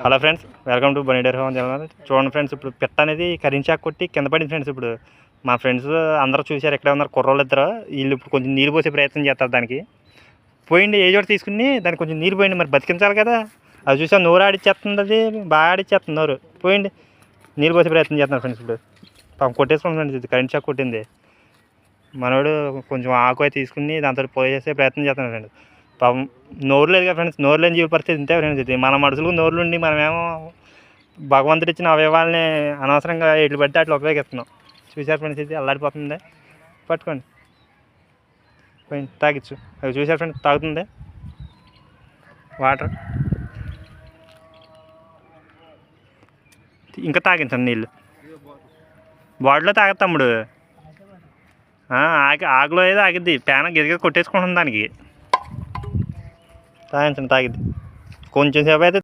Hello friends welcome to బనీడర్ home channel. చూడండి friends ఇప్పుడు పిట్ట అనేది కరించాకు కొట్టి కింద పడింది ఫ్రెండ్స్ ఇప్పుడు. మా ఫ్రెండ్స్ అందరూ చూశారు ఎక్కడ ఉన్నారు కుర్రోళ్ళు ఇద్దరు. వీళ్ళు ఇప్పుడు కొంచెం నీరు పోసే ప్రయత్నం చేస్తారు దానికి. పోయింది ఏ చోట తీసుకుని దానికి కొంచెం నీరు పోయింది మరి బతికించాలి కదా. అది చూసా నోరు ఆడిచ్చేస్తుంది అది బాగా ఆడిచ్చేస్తుంది నోరు. పోయింది నీరు పోసే ప్రయత్నం చేస్తున్నారు ఫ్రెండ్స్ ఇప్పుడు. పాపం కొట్టేసుకోండి ఫ్రెండ్స్ ఇది కరెంట్ షాక్ కొట్టింది. మనోడు కొంచెం ఆకు అయితే తీసుకుని దాంతో పోయేసే ప్రయత్నం చేస్తున్నాడు ఫ్రెండ్స్. పాపం నోరు లేదు కదా ఫ్రెండ్స్ నోరు లేని జీవి పరిస్థితి ఇంతే ఫ్రెండ్స్ ఇది. మన మనుషులకు నోరులు ఉండి మనమేమో భగవంతుడు ఇచ్చిన అవయవాల్ని అనవసరంగా ఎట్లు పడితే అట్లా ఉపయోగిస్తున్నాం. చూసారు ఫ్రెండ్స్ ఇది? అల్లాడిపోతుంది? పట్టుకోండి. పోయి తాగిచ్చు. అవి చూసారు ఫ్రెండ్స్? తాగుతుంది? వాటర్? ఇంకా తాగించండి నీళ్ళు. బాటిల్లో తాగదు తమ్ముడు. ఆగి ఆగిలో ఏదో ఆగిద్ది. పేన గిరిగిరి కొట్టేసుకుంటుంది దానికి. తాగించండి తాగిద్ది కొంచెం సేపు అయితే